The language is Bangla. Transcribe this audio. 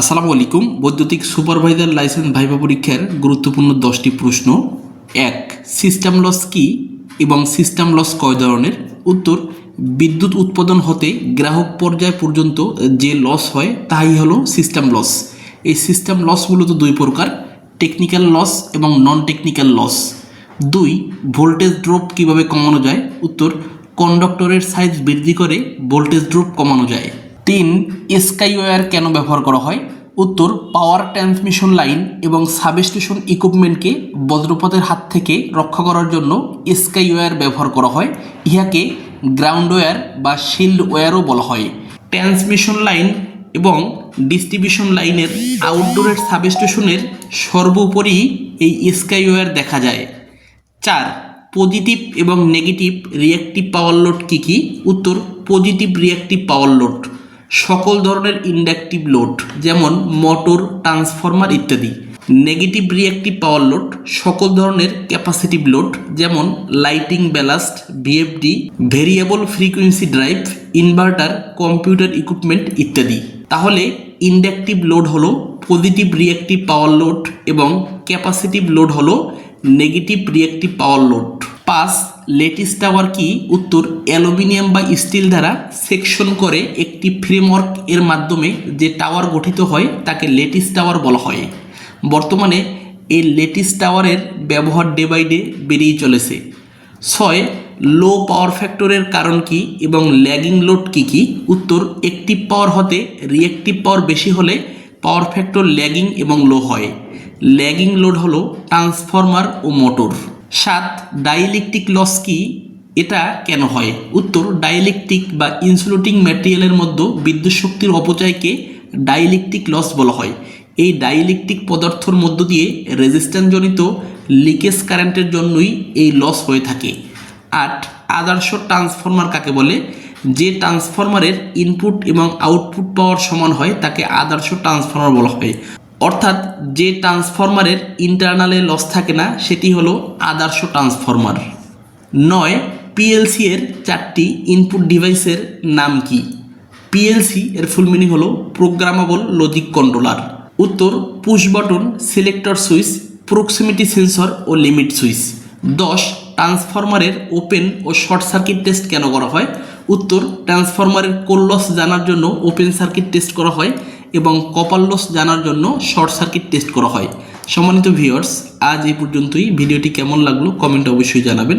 আসসালামু আলাইকুম। বৈদ্যুতিক সুপারভাইজার লাইসেন্স ভাইভা পরীক্ষার গুরুত্বপূর্ণ দশটি প্রশ্ন। এক, সিস্টেম লস কি এবং সিস্টেম লস কয় ধরনের? উত্তর, বিদ্যুৎ উৎপাদন হতে গ্রাহক পর্যায় পর্যন্ত যে লস হয় তাই হলো সিস্টেম লস। এই সিস্টেম লস মূলত দুই প্রকার, টেকনিক্যাল লস এবং নন টেকনিক্যাল লস। দুই, ভোল্টেজ ড্রপ কীভাবে কমানো যায়? উত্তর, কন্ডাক্টরের সাইজ বৃদ্ধি করে ভোল্টেজ ড্রপ কমানো যায়। তিন স্কাই ওয়্যার কেন ব্যবহার করা হয়? উত্তর, পাওয়ার ট্রান্সমিশন লাইন এবং সাবস্টেশন ইকুইপমেন্টকে বজ্রপাতের হাত থেকে রক্ষা করার জন্য স্কাই ওয়্যার ব্যবহার করা হয়। ইহাকে গ্রাউন্ড ওয়্যার বা শিল্ড ওয়্যারও বলা হয়। ট্রান্সমিশন লাইন এবং ডিস্ট্রিবিউশন লাইনের আউটডোরের সাবস্টেশনের সর্বোপরি এই স্কাই ওয়্যার দেখা যায়। চার, পজিটিভ এবং নেগেটিভ রিয়াক্টিভ পাওয়ার লোড কী কী? উত্তর, পজিটিভ রিয়াক্টিভ পাওয়ার লোড। সকল ধরনের ইন্ডাকটিভ লোড, যেমন মোটর, ট্রান্সফরমার ইত্যাদি। নেগেটিভ রিয়াক্টিভ পাওয়ার লোড, সকল ধরনের ক্যাপাসিটিভ লোড, যেমন lighting ballast, VFD, variable frequency drive, inverter, computer equipment ইত্যাদি। তাহলে ইন্ডাকটিভ লোড হলো পজিটিভ রিয়াক্টিভ পাওয়ার লোড এবং ক্যাপাসিটিভ লোড হলো নেগেটিভ রিয়াক্টিভ পাওয়ার লোড। পাঁচ লেটিস টাওয়ার কি? উত্তর, অ্যালুমিনিয়াম বা স্টিল দ্বারা সেকশন করে একটি ফ্রেমওয়ার্ক এর মাধ্যমে যে টাওয়ার গঠিত হয়, তাকে লেটিস টাওয়ার বলা হয়। বর্তমানে এই লেটিস টাওয়ারের ব্যবহার ডে বাই ডে বেড়েই চলেছে। ছয় লো পাওয়ার ফ্যাক্টরের কারণ কি এবং ল্যাগিং লোড কি কি? উত্তর অ্যাক্টিভ পাওয়ার হতে রিঅ্যাক্টিভ পাওয়ার বেশি হলে পাওয়ার ফ্যাক্টর ল্যাগিং এবং লো হয়। ল্যাগিং লোড হলো ট্রান্সফরমার ও মোটর সাত ডাইলেকট্রিক লস কি? এটা কেন হয়? উত্তর ডাইলেকট্রিক বা ইনসুলেটিং ম্যাটেরিয়ালের মধ্যে বিদ্যুৎ শক্তির অপচয়কে ডাইলেকট্রিক লস বলা হয়। এই ডাইলেকট্রিক পদার্থর মধ্য দিয়ে রেজিস্ট্যান্সজনিত লিকেজ কারেন্টের জন্যই এই লস হয়ে থাকে। আট, আদর্শ ট্রান্সফরমার কাকে বলে? যে ট্রান্সফরমারের ইনপুট এবং আউটপুট পাওয়ার সমান হয়, তাকে আদর্শ ট্রান্সফরমার বলা হয়। অর্থাৎ যে ট্রান্সফরমারের ইন্টারনালে লস থাকে না, সেটি হলো আদর্শ ট্রান্সফরমার নয় পিএলসি এর চারটি ইনপুট ডিভাইসের নাম কি? পিএলসি এর ফুল মিনিং হলো প্রোগ্রামেবল লজিক কন্ট্রোলার উত্তর push button selector switch proximity sensor ও লিমিট সুইচ দশ ট্রান্সফরমারের ওপেন ও শর্ট সার্কিট টেস্ট কেন করা হয়? উত্তর ট্রান্সফরমারের কোর লস জানার জন্য ওপেন সার্কিট টেস্ট করা হয় এবং কপার লস জানার জন্য শর্ট সার্কিট টেস্ট করা হয়। সম্মানিত ভিউয়ার্স আজ এই পর্যন্তই। ভিডিওটি কেমন লাগল কমেন্টে অবশ্যই জানাবেন।